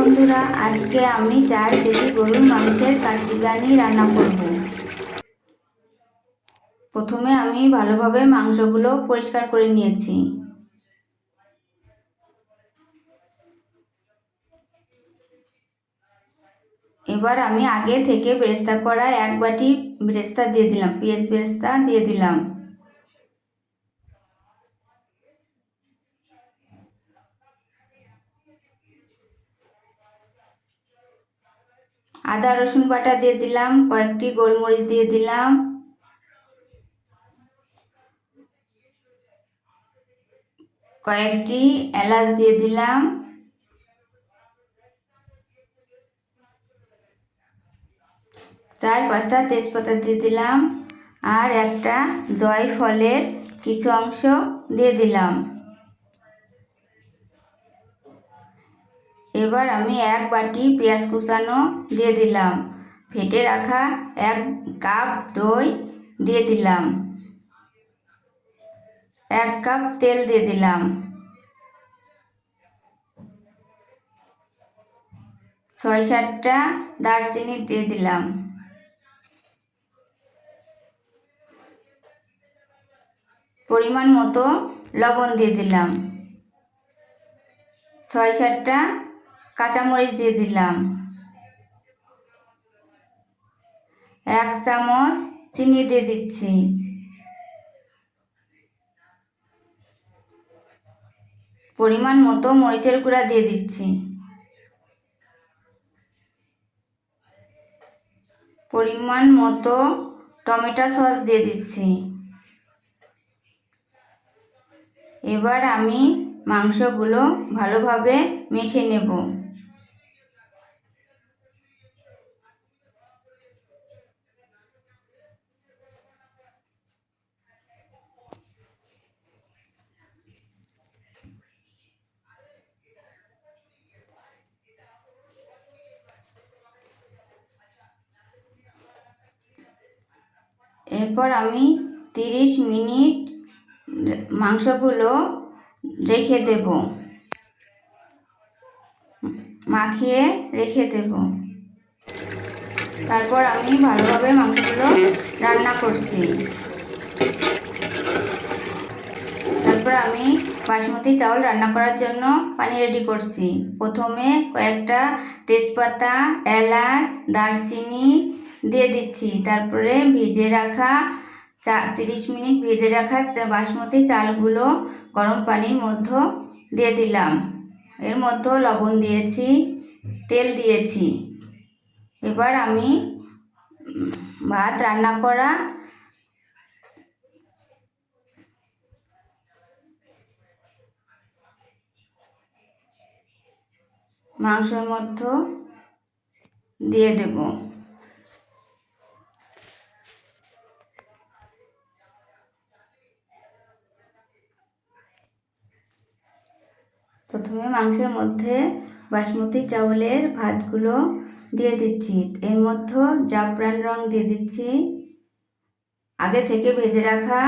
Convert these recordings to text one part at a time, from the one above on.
বন্ধুরা, আজকে আমি চার কেজি গরুর মাংসের কাচ্চি বিরিয়ানি রান্না করব। প্রথমে আমি ভালোভাবে মাংসগুলো পরিষ্কার করে নিয়েছি। এবার আমি আগে থেকে বেরেস্তা করা এক বাটি বেরেস্তা দিয়ে দিলাম, পেঁয়াজ বেরেস্তা দিয়ে দিলাম। আদা, রসুন বাটা দিয়ে দিলাম, কয়েকটি গোলমরিচ দিয়ে দিলাম। কয়েকটি এলাচ দিয়ে দিলাম। চার, পাঁচটা তেজপাতা দিয়ে দিলাম। আর একটা জয় ফলের কিছু অংশ দিয়ে দিলাম। এবার আমি এক বাটি পেঁয়াজ কুচানো দিয়ে দিলাম। ফেটে রাখা এক কাপ দই দিয়ে দিলাম। এক কাপ তেল দিয়ে দিলাম। ছয় সাতটা দারচিনি দিয়ে দিলাম। পরিমাণ মতো লবণ দিয়ে দিলাম। ছয় সাতটা কাঁচামরিচ দিয়ে দিলাম। এক চামচ চিনি দিয়ে দিচ্ছি। পরিমাণ মতো মরিচের গুঁড়া দিয়ে দিচ্ছি। পরিমাণ মতো টমেটো সস দিয়ে দিচ্ছি। এবার আমি মাংসগুলো ভালোভাবে মেখে নেব। এরপর আমি তিরিশ মিনিট মাংসগুলো রেখে দেব। মাখিয়ে রেখে দেব। তারপর আমি ভালোভাবে মাংসগুলো রান্না করছি। তারপর আমি বাসমতি চাউল রান্না করার জন্য পানি রেডি করছি। প্রথমে কয়েকটা তেজপাতা, এলাচ, দারচিনি দিয়ে দিচ্ছি। তারপরে ভিজে রাখা চা, তিরিশ মিনিট ভেজে রাখা বাসমতি চালগুলো গরম পানির মধ্যে দিয়ে দিলাম। এর মধ্যে লবণ দিয়েছি, তেল দিয়েছি। এবার আমি ভাত রান্না করা মাংসের মধ্যে দিয়ে দেবো। প্রথমে মাংসের মধ্যে বাসমতি চাউলের ভাতগুলো দিয়ে দিচ্ছি। এর মধ্যে জাফরান রং দিয়ে দিচ্ছি। আগে থেকে ভেজে রাখা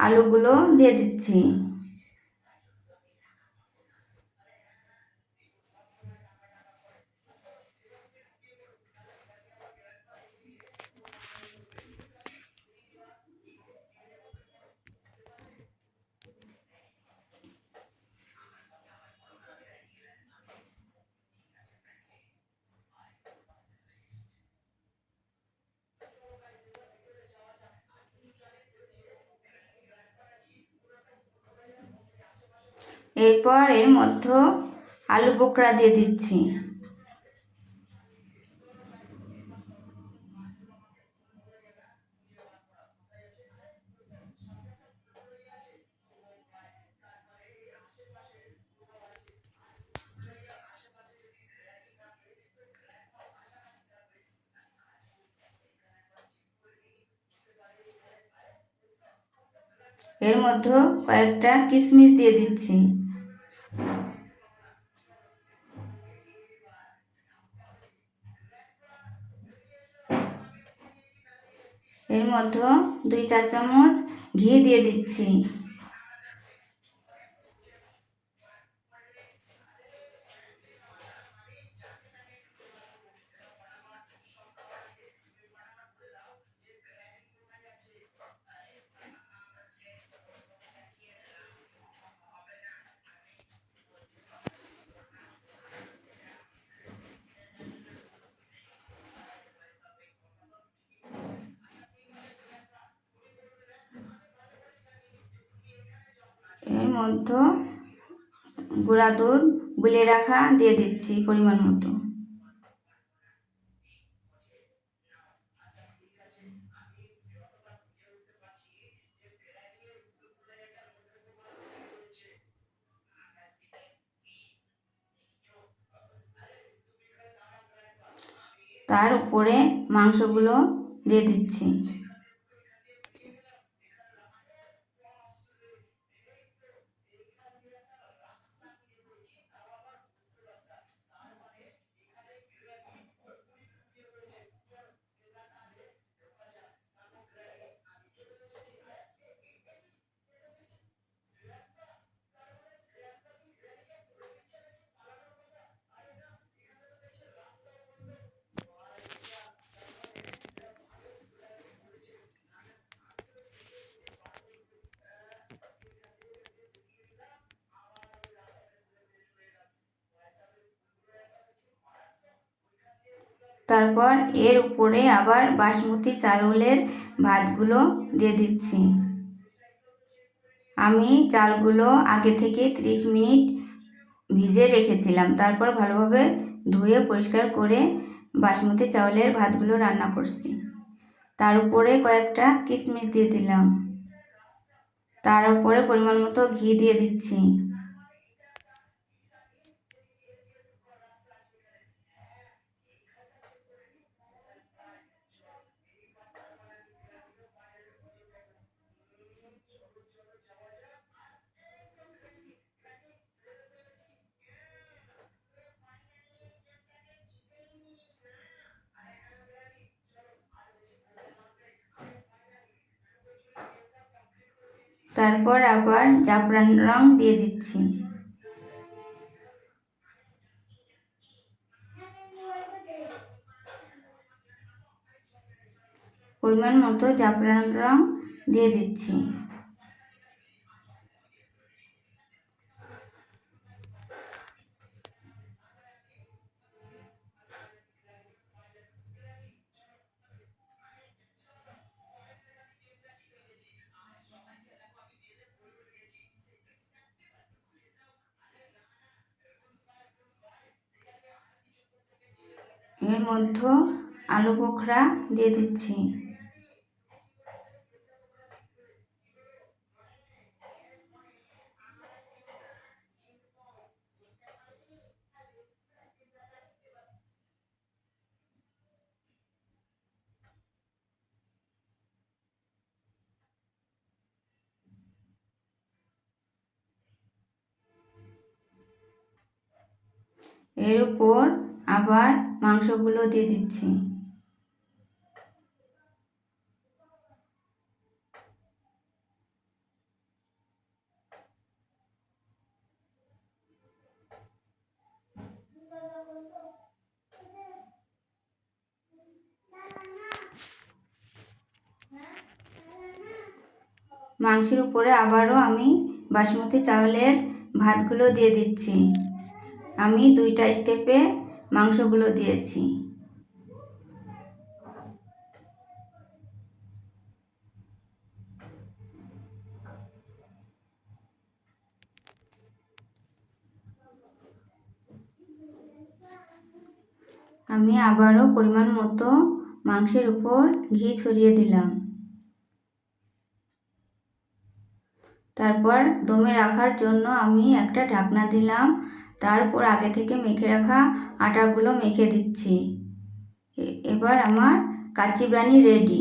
আলুগুলো দিয়ে দিচ্ছি। এরপর এর মধ্যে আলু বোকরা দিয়ে দিচ্ছি। এর মধ্যে কয়েকটা কিশমিশ দিয়ে দিচ্ছি। এর মধ্যে দুই চা চামচ ঘি দিয়ে দিচ্ছি। মধ্যে গুঁড়া দুধ গুলিয়ে রাখা দিয়ে দিচ্ছি পরিমাণ মতো। তার উপরে মাংসগুলো দিয়ে দিচ্ছি। তারপর এর উপরে আবার বাসমতি চাউলের ভাতগুলো দিয়ে দিচ্ছি। আমি চালগুলো আগে থেকে ত্রিশ মিনিট ভিজে রেখেছিলাম। তারপর ভালোভাবে ধুয়ে পরিষ্কার করে বাসমতি চাউলের ভাতগুলো রান্না করছি। তার উপরে কয়েকটা কিশমিশ দিয়ে দিলাম। তার উপরে পরিমাণ মতো ঘি দিয়ে দিচ্ছি। তারপর আবার জাফরান রং দিয়ে দিচ্ছি। পরিমাণ মতো জাফরান রং দিয়ে দিচ্ছি। এর মধ্যে আলু বোখরা দিয়ে দিচ্ছি। এর উপর আবার মাংসগুলো দিয়ে দিচ্ছি। মাংসের উপরে আবারও আমি বাসমতি চাউলের ভাতগুলো দিয়ে দিচ্ছি। আমি দুইটা স্টেপে মাংসগুলো দিয়েছি। আমি আবারও পরিমাণ মতো মাংসের উপর ঘি ছড়িয়ে দিলাম। তারপর দমে রাখার জন্য আমি একটা ঢাকনা দিলাম। তারপর আগে থেকে মেখে রাখা আটাগুলো মেখে দিচ্ছি। এবার আমার কাচ্চি বিরিয়ানি রেডি